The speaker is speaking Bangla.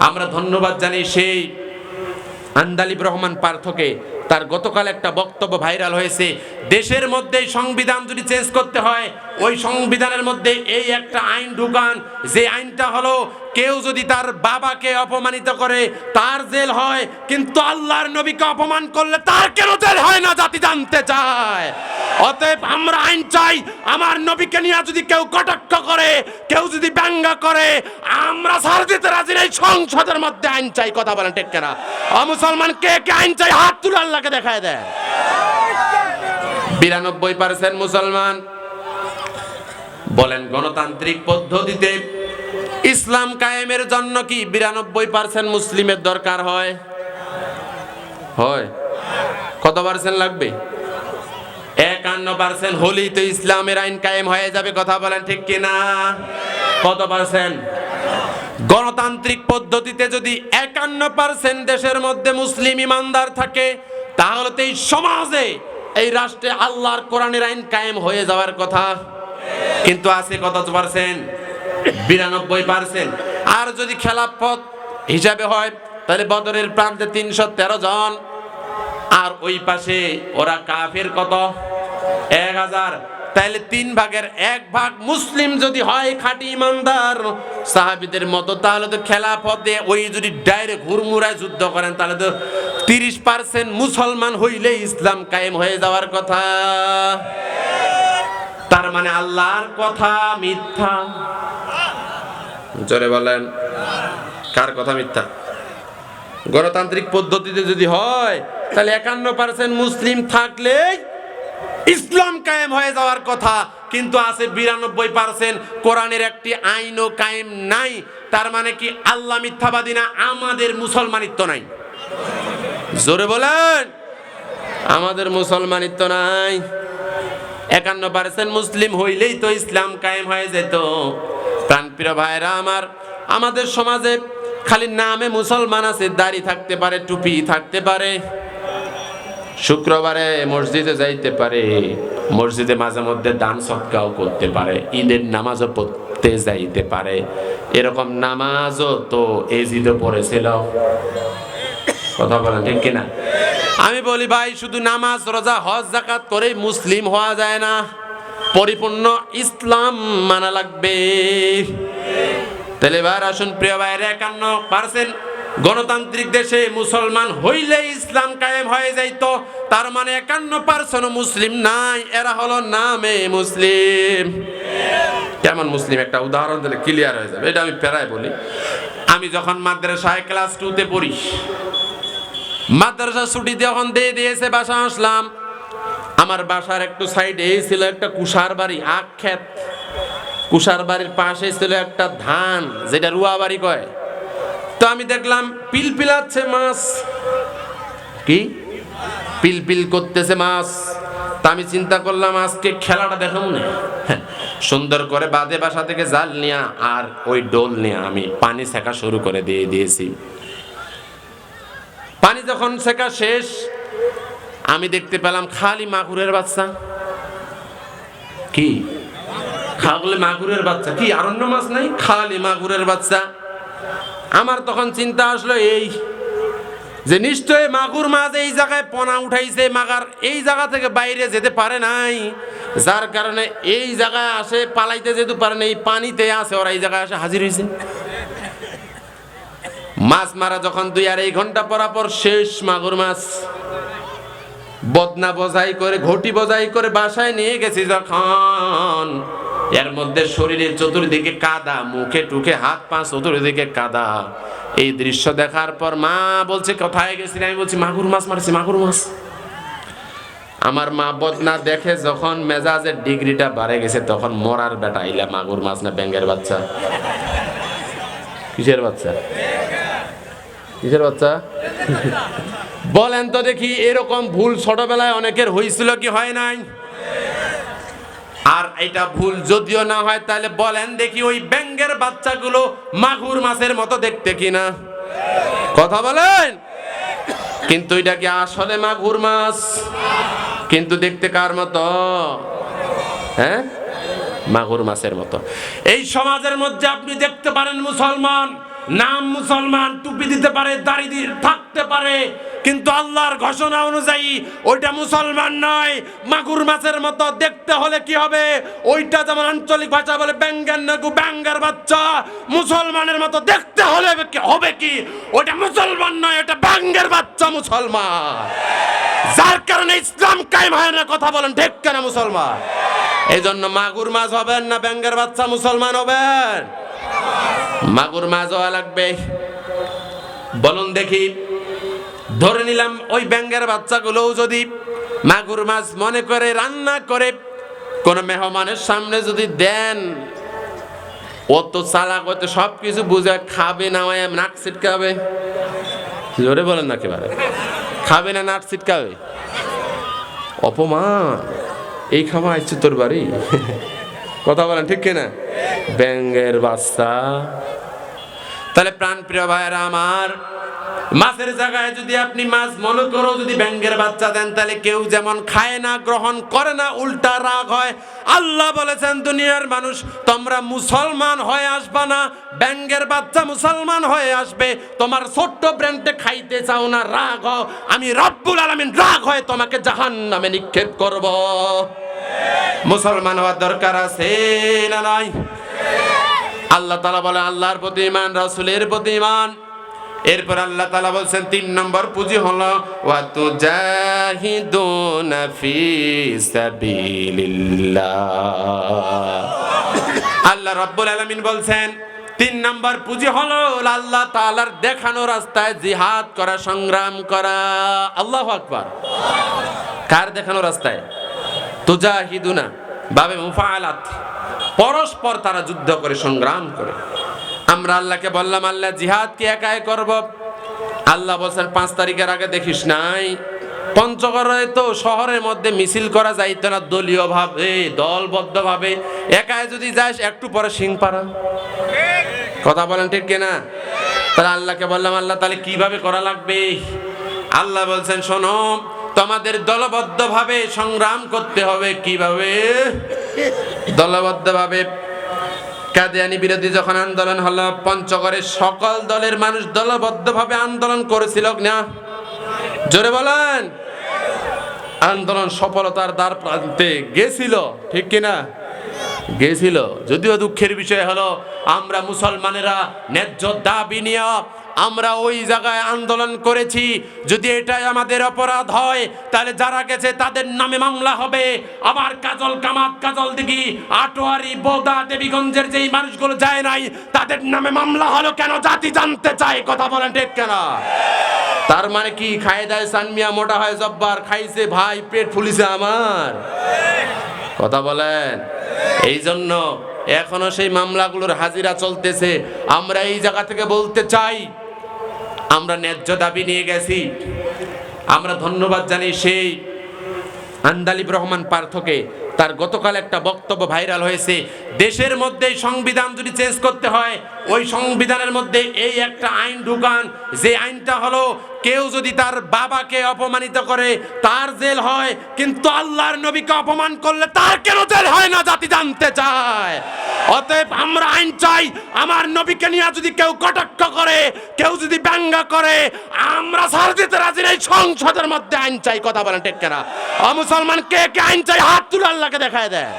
আমরা ধন্যবাদ জানি সেই আন্দালিব রহমান পার্থকে তার গতকাল একটা বক্তব্য ভাইরাল হয়েছে। দেশের মধ্যেই সংবিধান যদি চেঞ্জ করতে হয় ওই সংবিধানের মধ্যে এই একটা আইন ঢুকান, যে আইনটা হলো কেউ যদি তার বাবাকে অপমানিত করে, তার জেল হয়, কিন্তু আল্লাহর নবীকে অপমান করলে তার কেন জেল হয় না জাতি জানতে চায়? অতএব আমরা আইন চাই, আমার নবীকে নিয়ে যদি কেউ কটাক্ষ করে, কেউ যদি ব্যঙ্গ করে, আমরা সার দিতে রাজি নেই, সংসদের মধ্যে আইন চাই, কথা বলেন ঠিক কেনা? মুসলমান, কে কে আইন চাই? হাত তুলে আল্লাহকে দেখায় দেয় বিরানব্বই পার্সেন্ট মুসলমান। বলেন গণতান্ত্রিক পদ্ধতিতে ইসলাম কায়েমের জন্য কি বিরানব্বই পার্সেন্ট মুসলিমের দরকার হয়? হয়। কত পার্সেন্ট লাগবে? একান্ন পার্সেন্ট হলেই তো ইসলামের আইন কায়েম হয়ে যাবে, কথা বলেন ঠিক কিনা কত পার্সেন্ট গণতান্ত্রিক পদ্ধতিতে যদি একান্ন পার্সেন্ট দেশের মধ্যে মুসলিম ইমানদার থাকে, তাহলে তো এই সমাজে, এই রাষ্ট্রে আল্লাহর কোরআনের আইন কায়েম হয়ে যাওয়ার কথা। কিন্তু আছে কত পার্সেন্ট বিরানব্বই পার্সেন্ট আর যদি খেলাফত হিসাবে হয়, তাহলে বদরের প্রান্তে তিনশো তেরো জন। আর ওই পাশে ওরা কাফের কত? এক হাজার। তাহলে তিন ভাগের এক ভাগ মুসলিম যদি হয় খাঁটি ইমানদার, সাহাবিদের মতো, তাহলে তো খেলাফতে ওই যদি ডাইরেক্ট হুড়মুড়ায় যুদ্ধ করেন, তাহলে তো তিরিশ পার্সেন্ট মুসলমান হইলে ইসলাম কায়েম হয়ে যাওয়ার কথা। তার মানে আল্লাহর কথা মিথ্যা। জোরে বলেন, কার কথা মিথ্যা? গণতান্ত্রিক পদ্ধতিতে যদি হয়, তাহলে একান্ন পার্সেন্ট মুসলিম থাকলে ইসলাম কায়েম হয়ে যাওয়ার কথা। কিন্তু আছে বিরানব্বই পার্সেন্ট কোরআনের একটি আইনও কায়েম নাই। তার মানে কি আল্লাহ মিথ্যাবাদী না, আমাদের মুসলমানিত্ব নাই? জোরে বলেন, আমাদের মুসলমানিত্ব নাই। একান্ন পার্সেন্ট মুসলিম হইলেই তো ইসলাম কায়েম হয়ে যেত। প্রাণপ্রিয় ভাইরা আমার, আমাদের সমাজে খালি নামে মুসলমান আছে, দাড়ি থাকতে পারে, টুপি থাকতে পারে, শুক্রবারে মসজিদে যাইতে পারে, মসজিদে মাঝে মধ্যে দান সৎকাও করতে পারে, ঈদের নামাজও পড়তে যাইতে পারে। এরকম নামাজও তো এজিদও পড়েছিল। কথা বলেন ঠিক কিনা? আমি বলি, ভাই, শুধু নামাজ, রোজা, হজ জাকাত করে মুসলিম হওয়া যায় না। পরিপূর্ণ ইসলাম মানা লাগবে। তাহলে এবার আসুন, প্রিয় ভাইয়ের, একান্ন পার্সেন্ট গণতান্ত্রিক দেশে মুসলমান হইলে ইসলাম কায়েম হয়ে যাইতো। তার মানে একান্ন পার্সেন্ট মুসলিম নাই, এরা হলো নামে মুসলিম। কেমন মুসলিম? একটা উদাহরণ দিলে ক্লিয়ার হয়ে যাবে। এটা আমি প্রায় বলি। আমি যখন মাদ্রাসায় ক্লাস টুতে পড়ি মাদ্রাসা ছুটি যখন দিয়ে দিয়েছে বাসা আসলাম। আমার বাসার একটু সাইডে ছিল একটা কুষার বাড়ি আখ কুষার বাড়ির পাশে ছিল একটা ধান যেটা রুয়া বাড়ি কয়। তো আমি দেখলাম পিল পিলাচ্ছে মাছ। কি? পিল পিল করতেছে মাছ। তা আমি চিন্তা করলাম আজকে খেলাটা দেখাবো না। হ্যাঁ, সুন্দর করে বাদে বাসা থেকে জাল নিয়া আর ওই ডোল নিয়ে আমি পানি শেখা শুরু করে দিয়ে দিয়েছি। পানি যখন শেখা শেষ, আমি দেখতে পেলাম খালি মাগুরের বাচ্চা। কি? খাগলে মাগুরের বাচ্চা। কি, আরণ্য মাছ নাই? খালি মাগুরের বাচ্চা। আমার তখন চিন্তা আসলো, এই যে নিশ্চয় মাগুর মাছ এই জায়গায় পনা উঠাইছে, মাগার এই জায়গা থেকে বাইরে যেতে পারে নাই। যার কারণে এই জায়গায় আসে, পালাইতে যেতে পারে না এই পানিতে আসে ওরা এই জায়গায় আসে হাজির হয়েছে মাছ মারা যখন দুই আড়াই ঘণ্টা পরাপর শেষ মাগুর মাছ। বদনা বজাই করে, ঘটি বজাই করে বাসায় নিয়ে গেছি যখন। এর মধ্যে শরীরের চতুর্দিকে কাদা, মুখে টুকে হাত পা চতুর্দিকে কাদা। এই দৃশ্য দেখার পর মা বলছে, কোথায় গেছি আমি বলছি, মাগুর মাছ মারছি, মাগুর মাছ। আমার মা বদনা দেখে যখন মেজাজের ডিগ্রিটা বাড়ে গেছে, তখন মরার বেটা আইলা মাগুর মাছ না ব্যাঙ্গের বাচ্চা? কিসের বাচ্চা? কিসের বাচ্চা? বলেন তো দেখি, এরকম ভুল ছোটবেলায় অনেকের হয়েছিল কি হয় নাই? আর এটা ভুল যদিও না হয়, তাহলে বলেন দেখি ওই ব্যাঙ্গের বাচ্চাগুলো মাগুর মাছের মতো দেখতে কিনা। কথা বলেন? কিন্তু এটা কি আসলে মাগুর মাছ? কিন্তু দেখতে কার মতো? হ্যাঁ? মাগুর মাছের মতো। এই সমাজের মধ্যে আপনি দেখতে পারেন মুসলমান নাম মুসলমান টুপি দিতে পারে, দাড়ি থাকতে পারে, কিন্তু আল্লাহর ঘোষণা অনুযায়ী ওইটা মুসলমান নয়। মাগুর মাছের মতো দেখতে হলে কি হবে? ওইটা যেমন আঞ্চলিক ভাষা বলে, ব্যাঙ্গের নাকু ব্যাঙ্গার বাচ্চা। মুসলমানের মতো দেখতে হলে হবে কি ওইটা মুসলমান নয় ওটা ব্যাঙ্গের বাচ্চা মুসলমান। যার কারণে ইসলাম কায়েম হয় না, কথা বলেন, ঠিক কেন মুসলমান? এই জন্য মাগুর মাছ হবেন না, ব্যাঙ্গের বাচ্চা মুসলমান হবেন। মাগুর মাছ হওয়া লাগবে। বলুন দেখি, ধরে নিলাম ওই ব্যাঙ্গের বাচ্চাগুলোও যদি মাগুর মাছ মনে করে, রান্না করে, কোন মেহমানের সামনে যদি দেন অত চালাক হয়তো সব কিছু বুঝে খাবে না নাক ছিটকাবে। জোরে বলেন না একেবারে। খাবে না, নাক ছিটকাবে। অপমান, এই খাওয়া আসছে তোর বাড়ি? কথা বলেন, ঠিক কিনা? ব্যাঙ্গের বাচ্চা তাহলে প্রাণ প্রিয় ভাইয়েরা আমার, মাছের জায়গায় যদি আপনি মাছ মনে করো যদি ব্যাঙ্গের বাচ্চা দেন, তাহলে কেউ যেমন খায় না, গ্রহণ করে না, উল্টা রাগ হয়। আল্লাহ বলেছেন, দুনিয়ার মানুষ, তোমরা মুসলমান হয়ে আসবা না ব্যাঙ্গের বাচ্চা মুসলমান হয়ে আসবে। তোমার ছোট্ট ব্র্যান্ডে খাইতে চাও না, রাগ হও। আমি রব্বুল আলামিন রাগ হয়ে তোমাকে জাহান নামে নিক্ষেপ করব। মুসলমান হওয়ার দরকার আছে না নাই? আল্লাহ তালা বলে, আল্লাহর প্রতি ইমান রাসূলের প্রতি ইমান এরপর আল্লাহ তালা বলছেন, তিন নম্বর পুঁজি হলো ওয়াতু জাহিদুনা ফি সাবিলিল্লাহ। আল্লাহ রাব্বুল আলামিন বলছেন, তিন নম্বর পুঁজি হলো আল্লাহ তালার দেখানো রাস্তায় জিহাদ করা, সংগ্রাম করা। আল্লাহ আকবার। কার দেখানো রাস্তায়? তুজাহিদুনা, বাবে মুফাআলাত। পরস্পর তারা যুদ্ধ করে, সংগ্রাম করে। আমরা আল্লাহকে বললাম, আল্লাহ জিহাদ কি একাই করব? আল্লাহ বলছেন, পাঁচ তারিখের আগে দেখিস নাই। পঞ্চগড়ে তো শহরের মধ্যে মিছিল করা যাইতো না দলীয় ভাবে দলবদ্ধ ভাবে একাই যদি যাস, একটু পরে সিং পারা কথা বলেন ঠিক কিনা? তাহলে আল্লাহকে বললাম, আল্লাহ তাহলে কীভাবে করা লাগবে? আল্লাহ বলছেন, শোনো, তোমাদের দলবদ্ধভাবে সংগ্রাম করতে হবে। কীভাবে? দলবদ্ধভাবে কাদিয়ানি বিরোধী যখন আন্দোলন হলো পঞ্চগড়ের সকল দলের মানুষ দলবদ্ধভাবে আন্দোলন করেছিল না জোরে বলেন। আন্দোলন সফলতার দ্বার প্রান্তে গেছিল, ঠিক কিনা? গেছিল। যদিও দুঃখের বিষয় হলো, আমরা মুসলমানেরা ন্যায্য দাবি নিয়ে আমরা ওই জায়গায় আন্দোলন করেছি। যদি এটাই আমাদের অপরাধ হয়, তাহলে যারা গেছে তাদের নামে মামলা হবে। আবার কাজল কামাত, কাজল দিঘি, আটোয়ারি, বোদা, দেবীগঞ্জের যেই মানুষগুলো যায় নাই, তাদের নামে মামলা হলো কেন? জাতি জানতে চায়। কথা বলেন ঠিক কেন? তার মানে কি? খাই দেয় সানমিয়া, মোটা হয় জব্বার, খাইছে ভাই, পেট ফুলিছে আমার। কথা বলেন। এই জন্য এখনও সেই মামলাগুলোর হাজিরা চলতেছে। আমরা এই জায়গা থেকে বলতে চাই আমরা ন্যায্য দাবি নিয়ে গেছি। আমরা ধন্যবাদ জানি সেই আন্দালিব রহমান পার্থকে। তার গতকাল একটা বক্তব্য ভাইরাল হয়েছে। দেশের মধ্যে সংবিধান যদি চেঞ্জ করতে হয়, ওই সংবিধানের মধ্যে এই একটা আইন ঢুকান। যে আইনটা হলো, কেউ যদি তার বাবাকে অপমানিত করে, তার জেল হয়, কিন্তু আল্লাহর নবীকে অপমান করলে তার কেন জেল হয় না জাতি জানতে চায়? অতএব আমরা চাই, আমার নবীকে নিয়ে যদি কেউ কটাক্ষ করে, কেউ যদি ব্যঙ্গ করে, আমরা সার দিতে রাজি নেই, সংসদের মধ্যে আইন চাই, কথা বলেন টেক্কেরা অমুসলমান মুসলমান, কে কে আইন চাই? হাত তুলে আল্লাহকে দেখায় দেয়